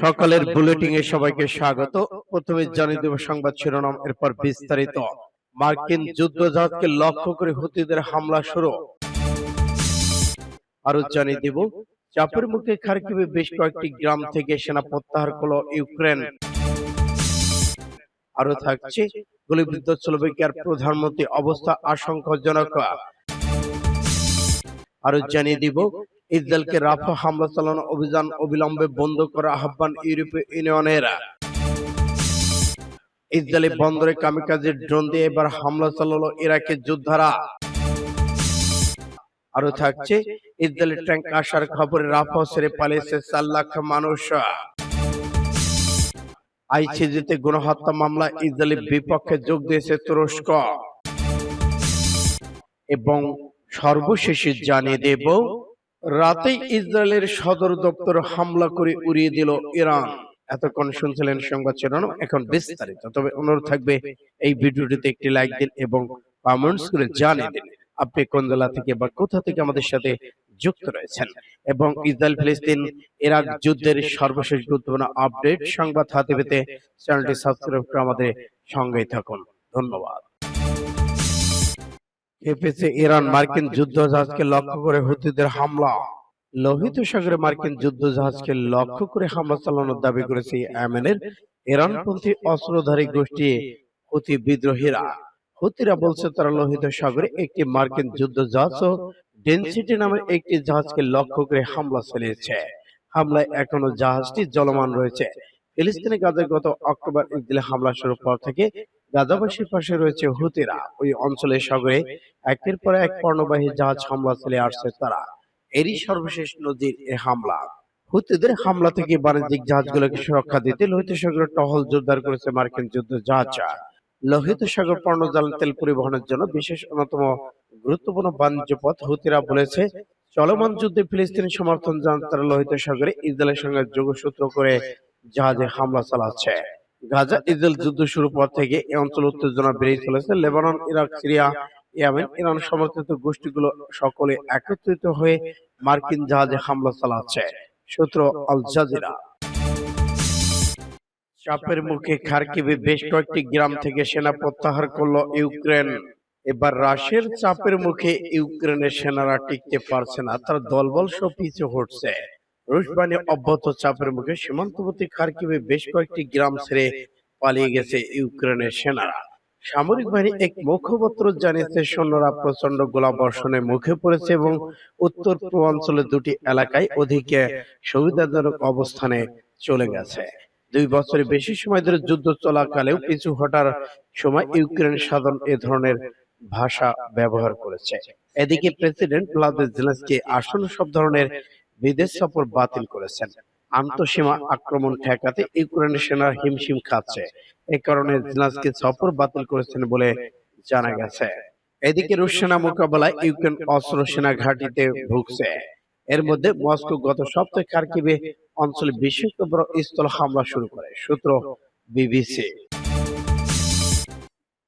সকালের বুলেটিং এ সবাইকে স্বাগত। প্রথমে জানিয়ে দেব সংবাদ শিরোনাম এরপর বিস্তারিত। মার্কিন যুদ্ধজাহাজকে লক্ষ্য করে হুতিদের হামলা শুরু। আরও জানিয়ে দেব চাপের মুখে খার্কিবে বেশ কয়েকটি গ্রাম থেকে সেনা প্রত্যাহার করল ইউক্রেন। আরও থাকছে গুলিবিদ্ধ স্লোভাকিয়ার প্রধানমন্ত্রী অবস্থা আশঙ্কাজনক। আরও জানিয়ে দিব ইসরায়েলকে রাফা হামলা চালানো অভিযান অবিলম্বে বন্ধ করার আহ্বান ইউরোপীয় ইউনিয়নের। ইসরায়েলি বন্দরে কামিকাজের ড্রোন দিয়ে এবার হামলা চালালো ইরাকের যোদ্ধারা। আরও থাকছে ইসরায়েলি ট্যাঙ্ক আসার খবরে রাফা ছেড়ে পালিয়েছে চার লাখ মানুষ। আইসিজিতে গণহত্যা মামলা ইসরায়েলের বিপক্ষে যোগ দিয়েছে তুরস্ক। এবং সর্বশেষে জানিয়ে দেব রাতে ইসরায়েলের সদর দপ্তর হামলা করে উড়িয়ে দিল ইরান। এতক্ষণ শুনছিলেন সংবাদ শিরোনাম এখন বিস্তারিত। তবে অনুরোধ থাকবে এই ভিডিওটিতে একটি লাইক দিন এবং কমেন্টস করে জানিয়ে দিন আপনি কোন জেলা থেকে বা কোথা থেকে আমাদের সাথে যুক্ত রয়েছেন। এবং ইসরায়েল ফিলিস্তিন ইরাক যুদ্ধের সর্বশেষ গুরুত্বপূর্ণ আপডেট সংবাদ হাতে পেতে চ্যানেলটি সাবস্ক্রাইব করে আমাদের সঙ্গেই থাকুন। ধন্যবাদ। খেপেছে ইরান মার্কিন যুদ্ধজাহাজকে লক্ষ্য করে হুতিদের হামলা। লোহিত সাগরে মার্কিন যুদ্ধজাহাজকে লক্ষ্য করে হামলা চালানোর দাবি করেছে ইয়েমেনের ইরানপন্থী অস্ত্রধারী গোষ্ঠী হুতি বিদ্রোহীরা। হুতিরা বলছে তারা লোহিত সাগরে একটি মার্কিন যুদ্ধজাহাজ ও ডেনসিটি নামের একটি জাহাজকে লক্ষ্য করে হামলা চালিয়েছে। হামলায় এখনও জাহাজটি জলমান রয়েছে। ফিলিস্তিনি গাজায় গত অক্টোবর ইসরায়েলে হামলা শুরুর পর থেকে গাজাবাসীর পাশে রয়েছে হুতিরা। ওই অঞ্চলের সাগরে একের পর এক পণ্যবাহী জাহাজ হামলা চালিয়ে আসছে তারা। এরই সর্বশেষ নজির এ হামলা। হুতিদের হামলা থেকে বাণিজ্যিক জাহাজগুলোকে সুরক্ষা দিতে লোহিত সাগরে টহল জোরদার করেছে মার্কিন যুদ্ধ জাহাজ। লোহিত সাগর পণ্যজাল তেল পরিবহনের জন্য বিশেষ অন্যতম গুরুত্বপূর্ণ বাণিজ্য পথ হুতিরা বলেছে। চলমান যুদ্ধে ফিলিস্তিনি সমর্থন জানান তারা লোহিত সাগরে ইসরায়েলের সঙ্গে যোগসূত্র করে জাহাজে হামলা চালাচ্ছে। গাজা ইসরায়েল যুদ্ধ শুরু পর থেকে এই অঞ্চল উত্তেজনা বেড়েই চলেছে। Lebanon Iraq Syria Yemen Iran সমর্থিত গোষ্ঠীগুলো সকলে একত্রিত হয়ে মার্কিন জাহাজে হামলা চালাচ্ছে। সূত্র আল জাজিরা। চাপের মুখে খার্কিবে বেশ কয়েকটি গ্রাম থেকে সেনা প্রত্যাহার করল ইউক্রেন। এবার রাশিয়ার চাপের মুখে ইউক্রেনের সেনারা টিকতে পারছে না। তার দলবল সব পিছু হটছে। রুশ বাহিনী অব্যাহত চাপের মুখে সীমান্তবর্তী খার্কিবে বেশ কয়েকটি গ্রাম ছেড়ে পালিয়ে গেছে ইউক্রেনের সেনারা। সামরিক বাহিনী এক মুখপাত্র জানিয়েছে, সৈন্যরা প্রচণ্ড গোলাবর্ষণের মুখে পড়েছে এবং উত্তর পূর্বাঞ্চলের দুটি এলাকায় অধিকে সুবিধাজনক অবস্থানে চলে গেছে। দুই বছরের বেশি সময় ধরে যুদ্ধ চলাকালেও পিছু হটার সময় ইউক্রেন সাধারণ এ ধরনের ভাষা ব্যবহার করেছে। এদিকে প্রেসিডেন্ট ভ্লাদিমির জেলেনস্কি আসন্ন সব ধরনের বিদেশ সফর বাতিল করেছেন। আন্তঃসীমা আক্রমণ ঠেকাতে ইউক্রেনের সেনার হিমশিম খাচ্ছে। এ কারণে জেলেনস্কি সফর বাতিল করেছেন বলে জানা গেছে। এদিকে রুশ সেনা মোকাবেলায় ইউক্রেন অস্ত্র সেনা ঘাঁটিতে ভুগছে। এর মধ্যে মস্কো গত সপ্তাহে খার্কিবে অঞ্চলে বড় স্থল হামলা শুরু করে। সূত্র বিবিসি।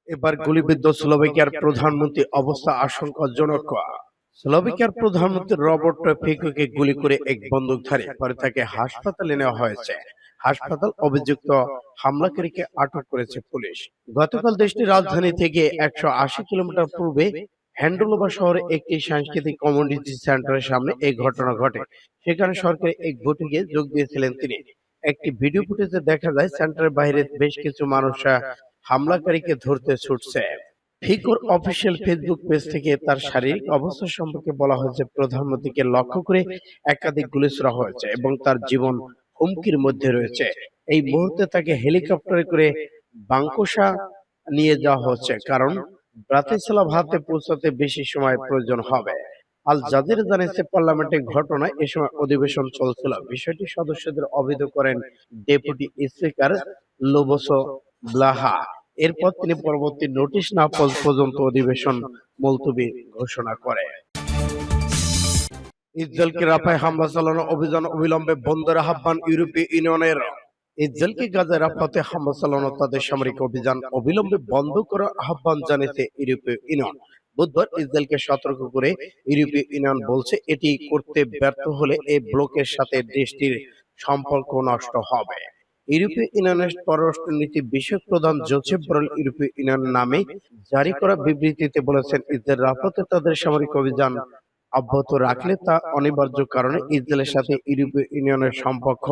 এবার গুলিবিদ্ধ স্লোভাকিয়ার প্রধানমন্ত্রী অবস্থা আশঙ্কাজনক। স্লোভাকিয়ার প্রধানমন্ত্রী রবার্ট ফিকোকে গুলি করে এক বন্দুকধারী পরে তাকে হাসপাতালে নেওয়া হয়েছে। হাসপাতাল অভিযুক্ত হামলাকারীকে আটক করেছে পুলিশ। গতকাল দেশটির রাজধানী থেকে একশো আশি কিলোমিটার পূর্বে হ্যান্ডোলোবা শহরে একটি সাংস্কৃতিক কমিউনিটি সেন্টারের সামনে এই ঘটনা ঘটে। সেখানে সরকারি এক বৈঠকে যোগ দিয়েছিলেন তিনি। একটি ভিডিও ফুটেজে দেখা যায় সেন্টারের বাইরে বেশ কিছু মানুষ হামলাকারীকে ধরতে ছুটছে। ফিকোর অফিসিয়াল ফেসবুক পেজ থেকে তার শারীরিক অবস্থা সম্পর্কে বলা হয়েছে প্রধানমন্ত্রীকে লক্ষ্য করে একাধিক গুলি ছোড়া হয়েছে এবং তার জীবন হুমকির মধ্যে রয়েছে। এই মুহূর্তে তাকে হেলিকপ্টারে করে বাংকোশা নিয়ে যাওয়া হচ্ছে, কারণ ব্রাতিসলাভ হাতে পৌঁছাতে বেশি সময় প্রয়োজন হবে। আল জাজিরা জানিয়েছে পার্লামেন্টের ঘটনায় এ সময় অধিবেশন চলছিল। বিষয়টি সদস্যদের অবহিত করেন ডেপুটি স্পিকার লোবসো ব্লাহা। এরপর তিনি পরবর্তী নোটিশ না পর্যন্ত অধিবেশন মুলতবি ঘোষণা করে। ইসরায়েলকে রাফায় হামলা চালানো অভিযান অবিলম্বে বন্ধের আহ্বান ইউরোপীয় ইউনিয়নের। ইসরায়েলকে গাজায় রাফাতে হামলা চালানো তাদের সামরিক অভিযান অবিলম্বে বন্ধ করার আহ্বান জানিয়েছে ইউরোপীয় ইউনিয়ন। বুধবার ইসরায়েলকে সতর্ক করে ইউরোপীয় ইউনিয়ন বলছে, এটি করতে ব্যর্থ হলে এই ব্লকের সাথে দেশটির সম্পর্ক নষ্ট হবে। ইউরোপীয় ইউনিয়নের পররাষ্ট্রনীতি বিষয়ক প্রধান জোসেফ বরল ইউরোপীয় ইউনিয়ন নামে জারি করা বিবৃতিতে বলেছেন ইসরায়েল রাফাতে তাদের সামরিক অভিযান অব্যাহত রাখলে তা অনিবার্য কারণে ইসরায়েলের সাথে ইউরোপীয় ইউনিয়নের সম্পর্ক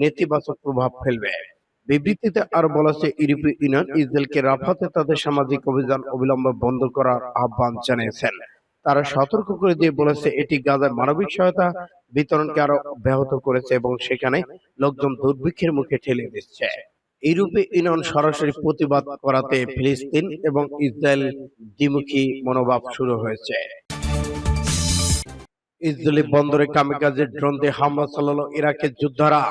নেতিবাচক প্রভাব ফেলবে। বিবৃতিতে আরও বলা ইউরোপীয় ইউনিয়ন ইসরায়েলকে রাফাতে তাদের সামাজিক অভিযান অবিলম্বে বন্ধ করার আহ্বান জানিয়েছেন। তারা সতর্ক করে দিয়ে বলেছে এটি গাজার মানবিক সহায়তা বিতরণকে আরও ব্যাহত করেছে এবং সেখানে লোকজন দুর্ভিক্ষের মুখে ঠেলে দিচ্ছে। ইউরোপীয় ইউনিয়ন সরাসরি প্রতিবাদ করাতে ফিলিস্তিন এবং ইসরায়েল দ্বিমুখী মনোভাব শুরু হয়েছে। ইসরায়েলি বন্দরে কামিকাজের ড্রোন দিয়ে হামলা চালালো ইরাকের যোদ্ধারা।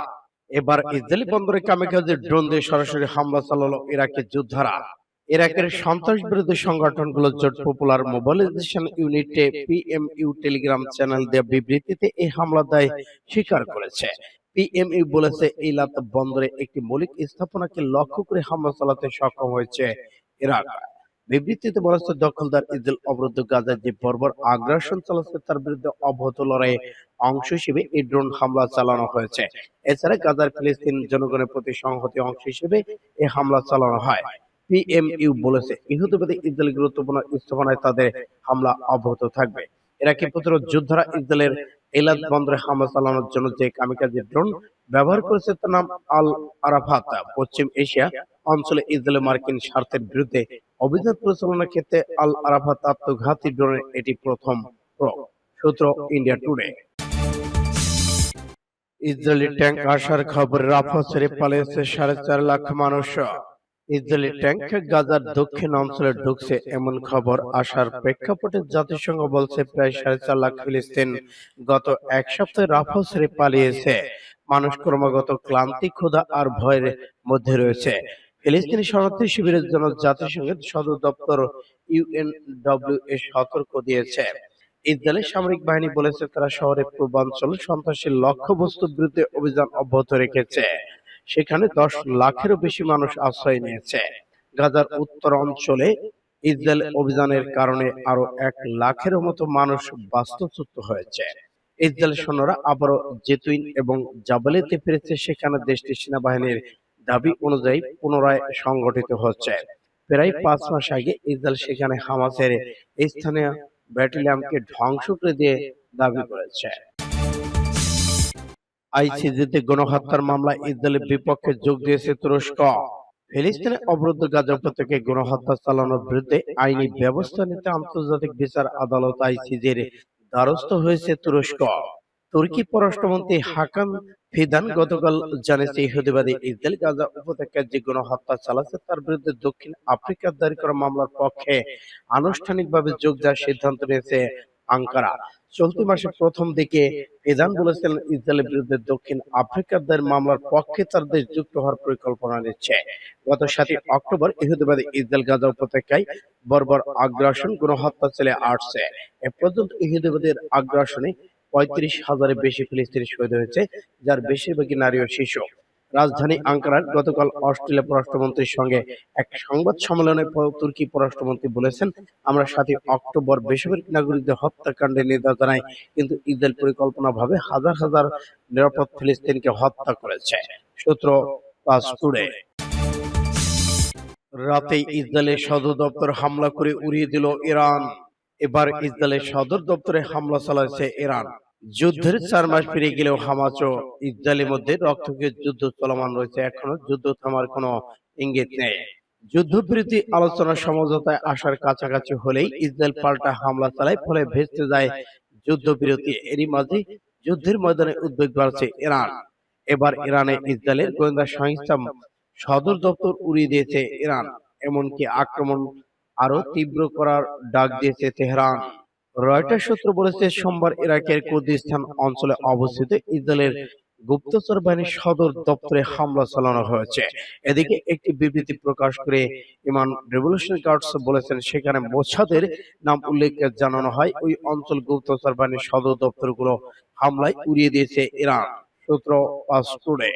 এবার ইসরায়েলি বন্দরে কামিকাজের ড্রোন দিয়ে সরাসরি হামলা চালালো ইরাকের যোদ্ধারা। ইরাকের সন্ত্রাস বিরোধী সংগঠনগুলো জোট পপুলার মোবিলাইজেশন ইউনিটে পিএমইউ টেলিগ্রাম চ্যানেল দেওয়া বিবৃতিতে এই হামলা দায় স্বীকার করেছে। পিএমইউ বলেছে ইলাত বন্দরে একটি মৌলিক স্থাপনাকে লক্ষ্য করে হামলা চালাতে সক্ষম হয়েছে ইরাক বিবৃতিতে বলা হচ্ছে দখলদার ইসরায়েল অবরুদ্ধ গাজায় যে বর্বর আগ্রাসন চালাচ্ছে তার বিরুদ্ধে অব্যাহত লড়াইয়ে অংশ হিসেবে এই ড্রোন হামলা চালানো হয়েছে। এছাড়া গাজার ফিলিস্তিন জনগণের প্রতি সংহতি অংশ হিসেবে এই হামলা চালানো হয়। পিএমইউ বলেছে ইহুদিবাদী ইসরায়েল গুরুত্বপূর্ণ স্থাপনায় তাদের হামলা অব্যাহত থাকবে। ইরাকি প্রতিরোধ যোদ্ধারা ইসরায়েলের এলাদ বন্দরে হামলা চালানোর জন্য যে কামিকাজি ড্রোন ব্যবহার করেছে তার নাম আল আরাফাত। পশ্চিম এশিয়া অঞ্চলে ইসরায়েল মার্কিন স্বার্থের বিরুদ্ধে অভিযান পরিচালনার ক্ষেত্রে আল আরাফাত আত্মঘাতী ড্রোনের এটি প্রথম প্রয়োগ। সূত্র ইন্ডিয়া টুডে ইসরায়েলি ট্যাঙ্ক আসার খবরে রাফা ছেড়ে পালিয়েছে সাড়ে চার লাখ মানুষ। ইসরায়েলি ট্যাঙ্ক গাজার দক্ষিণ অঞ্চলে ঢুকছে এমন খবর আসার প্রেক্ষাপটে জাতিসংঘ বলছে প্রায় সাড়ে চার লাখ ফিলিস্তিন গত এক সপ্তাহে রাফা ছেড়ে পালিয়েছে। মানুষ ক্রমাগত ক্লান্তি ক্ষুধা আর ভয়ের মধ্যে রয়েছে। ফিলিস্তিনি শরণার্থী শিবিরের জন্য জাতিসংঘের সদর দপ্তর ইউএনডব্লিউ এ সতর্ক দিয়েছে। ইসরায়েলের সামরিক বাহিনী বলেছে তারা শহরের পূর্বাঞ্চল সন্ত্রাসী লক্ষ্যবস্তুর বিরুদ্ধে অভিযান অব্যাহত রেখেছে। সেখানে দশ লাখেরও বেশি মানুষ আশ্রয় নিয়েছে। গাজার উত্তর অঞ্চলে ইসরায়েল অভিযানের কারণে আরও এক লাখের মতো মানুষ বাস্তুচ্যুত হয়েছে। ইসরায়েল সৈন্যরা আবারও জেতুইন এবং জাবালিতে ফিরেছে। সেখানে দেশটির সেনাবাহিনীর দাবি অনুযায়ী পুনরায় সংগঠিত হচ্ছে। প্রায় পাঁচ মাস আগে ইসরায়েল সেখানে হামাসের স্থানীয় ব্যাটালিয়নকে ধ্বংস করে দিয়ে দাবি করেছে। আইসিজিতে গণহত্যার মামলায় ইসরায়েলের বিপক্ষে যোগ দিয়েছে তুরস্ক। ফিলিস্তিনে অবরুদ্ধ গাজা উপত্যকায় গণহত্যা চালানোর বিরুদ্ধে আইনি ব্যবস্থা নিতে আন্তর্জাতিক বিচার আদালত আইসিজির দ্বারস্থ হয়েছে তুরস্ক। তুর্কি পররাষ্ট্রমন্ত্রী হাকান ফিদান গতকাল জানিয়েছে, ইহুদিবাদী ইসরায়েল গাজা উপত্যকায় যে গণহত্যা চালাচ্ছে তার বিরুদ্ধে দক্ষিণ আফ্রিকার দায়ের করা মামলার পক্ষে আনুষ্ঠানিকভাবে যোগ দেওয়ার সিদ্ধান্ত নিয়েছে আঙ্কারা। চলতি মাসের প্রথম দিকে ফিদান বলেছিলেন ইসরায়েলের বিরুদ্ধে দক্ষিণ আফ্রিকার দায়ের মামলার পক্ষে তার দেশ যুক্ত হওয়ার পরিকল্পনা নিচ্ছে। গত সাতই অক্টোবর ইহুদিবাদী ইসরায়েল গাজা উপত্যকায় বর্বর আগ্রাসন গণহত্যা চলে আসছে। এ পর্যন্ত ইহুদিবাদের আগ্রাসনে পঁয়ত্রিশ হাজারের বেশি ফিলিস্তিনি শহীদ হয়েছে যার বেশিরভাগই নারী ও শিশু। রাজধানী আঙ্কারার গতকাল অস্ট্রেলিয়া পররাষ্ট্রমন্ত্রীর সঙ্গে এক সংবাদ সম্মেলনে তুর্কি পররাষ্ট্রমন্ত্রী বলেছেন, আমরা সাতই অক্টোবর বেসামরিক নাগরিকদের হত্যাকাণ্ডে নিন্দা জানাই, কিন্তু ইসরায়েল পরিকল্পনাভাবে হাজার হাজার নিরাপদ ফিলিস্তিনকে হত্যা করেছে। সূত্র টুডে রাতে ইসরায়েলের সদর দপ্তর হামলা করে উড়িয়ে দিল ইরান। এবার ইসরায়েলের সদর দপ্তরে হামলা চালাচ্ছে ইরান। যুদ্ধের চার মাস পেরিয়ে গেলেও হামাস ও ইসরায়েলের মধ্যে রক্তকে যুদ্ধ চলমান রয়েছে। এখনও যুদ্ধ থামার কোনো ইঙ্গিত নেই। যুদ্ধবিরতি আলোচনা সমঝোতায় আসার কাছাকাছি হলেই ইসরায়েল পাল্টা হামলা চালায় ফলে ভেস্তে যায় যুদ্ধবিরতি। এরই মাঝে যুদ্ধের ময়দানে উদ্বেগ বাড়ছে ইরান। এবার ইরানে ইসরায়েলের গোয়েন্দা সংস্থা সদর দপ্তর উড়িয়ে দিয়েছে ইরান। এমনকি আক্রমণ আরও তীব্র করার ডাক দিয়েছে তেহরান। রয়টার সূত্র বলেছে সোমবার ইরাকের কুর্দিস্তান অঞ্চলে অবস্থিত ইসরায়েলের গুপ্তচর বাহিনীর সদর দপ্তরে হামলা চালানো হয়েছে। এদিকে একটি বিবৃতি প্রকাশ করে ইমান রেভলিউশন গার্ডস বলেছেন সেখানে মোসাদের নাম উল্লেখ জানানো হয়। ওই অঞ্চল গুপ্তচর বাহিনীর সদর দপ্তরগুলো হামলায় উড়িয়ে দিয়েছে ইরান। সূত্র পাঁচ টুডে।